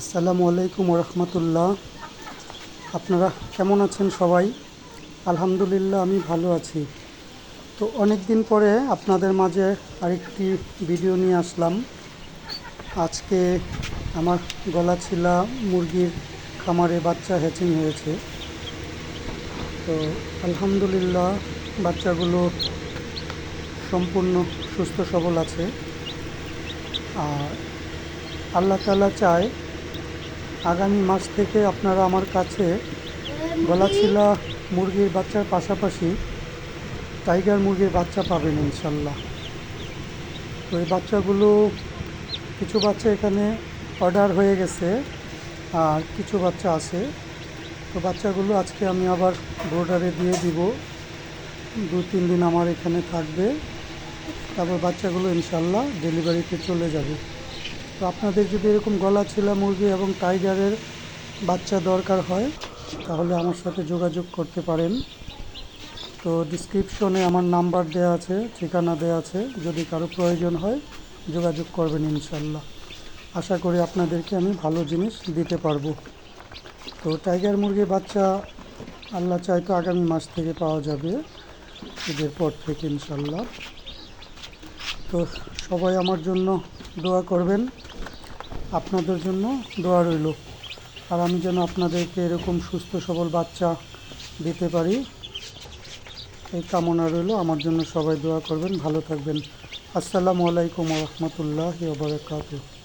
আসসালামু আলাইকুম রহমতুল্লাহ আপনারা কেমন আছেন সবাই? আলহামদুলিল্লাহ, আমি ভালো আছি। তো অনেক দিন পরে আপনাদের মাঝে আরেকটি ভিডিও নিয়ে আসলাম। আজকে আমার গলা ছিলা মুরগির খামারে বাচ্চা হ্যাচিং হয়েছে। তো আলহামদুলিল্লাহ, বাচ্চাগুলো সম্পূর্ণ সুস্থ সবল আছে। আর আল্লাহ তালা চায় আগামী মাস থেকে আপনারা আমার কাছে গলাছিলা মুরগির বাচ্চার পাশাপাশি টাইগার মুরগির বাচ্চা পাবেন ইনশাল্লাহ। তো এই বাচ্চাগুলো কিছু বাচ্চা এখানে অর্ডার হয়ে গেছে আর কিছু বাচ্চা আছে। তো বাচ্চাগুলো আজকে আমি আবার বোর্ডারে দিয়ে দিব। দু, তিন দিন আমার এখানে থাকবে। তারপর বাচ্চাগুলো ইনশাল্লাহ ডেলিভারিতে চলে যাবে। তো আপনাদের যদি এরকম গলা ছিলা মুরগি এবং টাইগারের বাচ্চা দরকার হয়, তাহলে আমার সাথে যোগাযোগ করতে পারেন। তো ডিসক্রিপশনে আমার নাম্বার দেওয়া আছে, ঠিকানা দেওয়া আছে। যদি কারও প্রয়োজন হয়, যোগাযোগ করবেন ইনশাল্লাহ আশা করি আপনাদেরকে আমি ভালো জিনিস দিতে পারব। তো টাইগার মুরগির বাচ্চা আল্লাহ চাইতো আগামী মাস থেকে পাওয়া যাবে, ঈদের পর থেকে ইনশাল্লাহ তো সবাই আমার জন্য দোয়া করবেন। আপনাদের জন্য দোয়া রইল। আর আমি যেন আপনাদেরকে এরকম সুস্থ, সবল বাচ্চা দিতে পারি, এই কামনা রইল। আমার জন্য সবাই দোয়া করবেন, ভালো থাকবেন। আসসালামু আলাইকুম রহমতুল্লাহ বারকাতুহ।